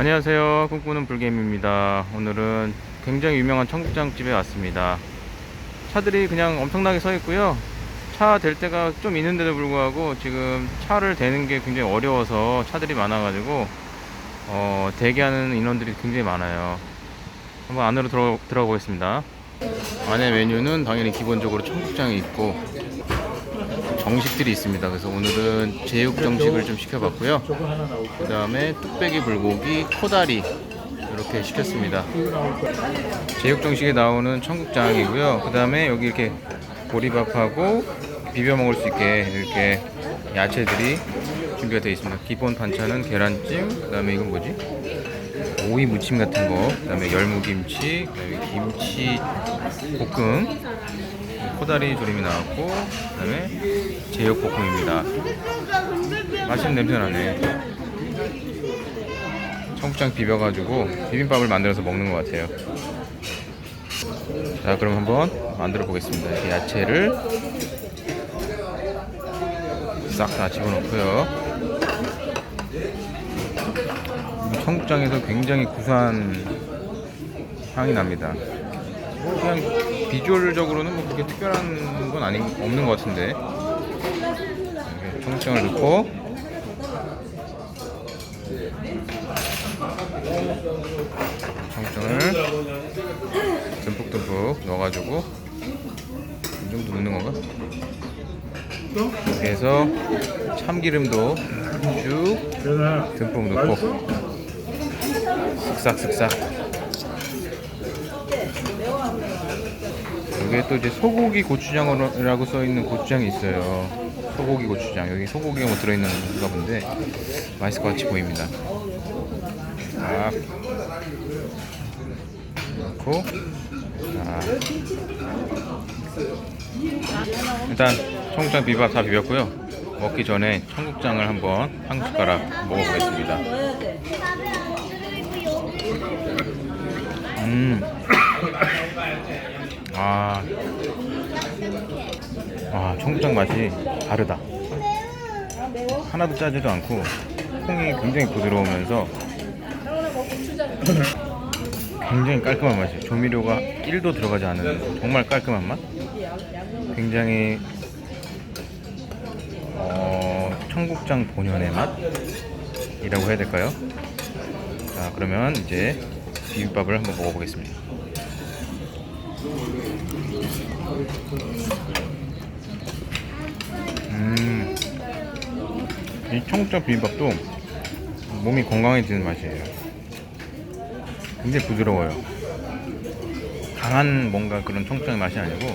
안녕하세요. 꿈꾸는 불개미입니다. 오늘은 굉장히 유명한 청국장집에 왔습니다. 차들이 그냥 엄청나게 서 있고요. 차댈 때가 좀 있는데도 불구하고 지금 차를 대는 게 굉장히 어려워서 차들이 많아 가지고 어, 대기하는 인원들이 굉장히 많아요. 한번 안으로 들어, 들어가 보겠습니다. 안에 메뉴는 당연히 기본적으로 청국장이 있고 정식들이 있습니다. 그래서 오늘은 제육 정식을 좀 시켜봤고요. 그 다음에 뚝배기 불고기, 코다리 이렇게 시켰습니다. 제육 정식에 나오는 청국장이고요. 그 다음에 여기 이렇게 보리밥하고 비벼 먹을 수 있게 이렇게 야채들이 준비가 되어 있습니다. 기본 반찬은 계란찜, 그 다음에 이건 뭐지? 오이 무침 같은 거, 그 다음에 열무김치, 그 다음에 김치 볶음, 코다리 조림이 나왔고, 그 다음에 제육볶음입니다. 맛있는 냄새 나네. 청국장 비벼가지고 비빔밥을 만들어서 먹는 것 같아요. 자, 그럼 한번 만들어 보겠습니다. 야채를 싹 다 집어넣고요. 청국장에서 굉장히 구수한 향이 납니다. 그냥 비주얼적으로는 뭐 그렇게 특별한 건 아니 없는 것 같은데. 청국장을 넣고. 청국장을 듬뿍듬뿍 넣어가지고 이 정도 넣는 건가? 이렇게 해서 참기름도 쭉 듬뿍 넣고 쓱싹쓱싹 여기에 또 이제 소고기 고추장이라고 써 있는 고추장이 있어요. 소고기 고추장. 여기 소고기가 뭐 들어있는가 본데 맛있을 것 같이 보입니다. 딱 넣고 자 일단 청국장 비밥 다 비볐고요. 먹기 전에 청국장을 한번 한 숟가락 먹어보겠습니다. 음. 아. 아, 청국장 맛이 다르다. 하나도 짜지도 않고 콩이 굉장히 부드러우면서 굉장히 깔끔한 맛이에요. 조미료가 1도 들어가지 않은 정말 깔끔한 맛. 굉장히 어, 청국장 본연의 맛이라고 해야 될까요? 자, 그러면 이제 비빔밥을 한번 먹어보겠습니다. 음, 이 청국장 비빔밥도 몸이 건강해지는 맛이에요. 굉장히 부드러워요. 강한 뭔가 그런 청국장의 맛이 아니고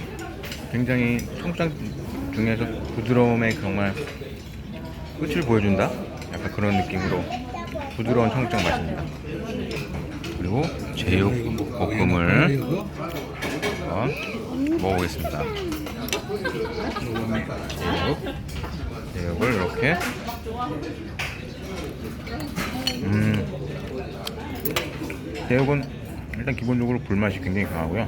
굉장히 청국장 중에서 부드러움의 정말 끝을 보여준다? 약간 그런 느낌으로 부드러운 청국장 맛입니다. 그리고 제육 볶음을 먹어보겠습니다. 제육, 제육을 이렇게 음, 제육은 일단 기본적으로 불맛이 굉장히 강하고요.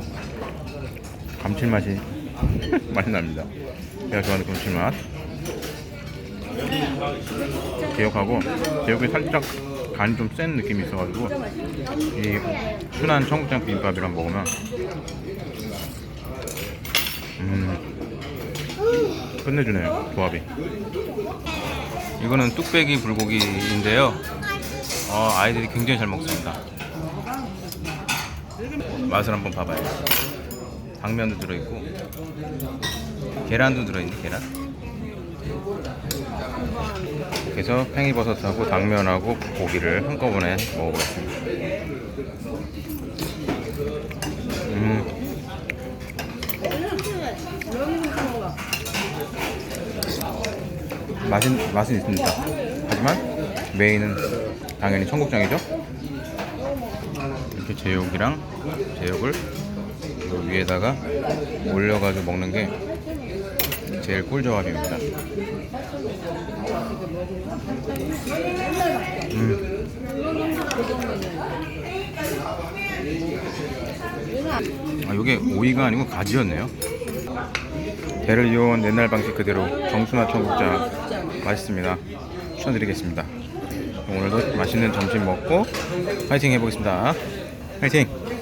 감칠맛이 많이 납니다. 제가 좋아하는 감칠맛. 제육하고 제육이 살짝 간이 좀 센 느낌이 있어가지고 이 순한 청국장 비빔밥이랑 먹으면 음. 끝내주네요 조합이. 이거는 뚝배기 불고기인데요. 어, 아이들이 굉장히 잘 먹습니다. 맛을 한번 봐봐요. 당면도 들어있고 계란도 들어있네 계란. 그래서 팽이버섯하고 당면하고 고기를 한꺼번에 먹어보겠습니다. 음. 맛은 맛은 있습니다. 하지만 메인은 당연히 청국장이죠. 이렇게 제육이랑 제육을 요 위에다가 올려가지고 먹는 게 제일 꿀조합입니다. 음. 아, 이게 오이가 아니고 가지였네요. 배를 이어온 옛날 방식 그대로 정순화 청국장 맛있습니다. 추천드리겠습니다. 오늘도 맛있는 점심 먹고 파이팅 해보겠습니다. 파이팅!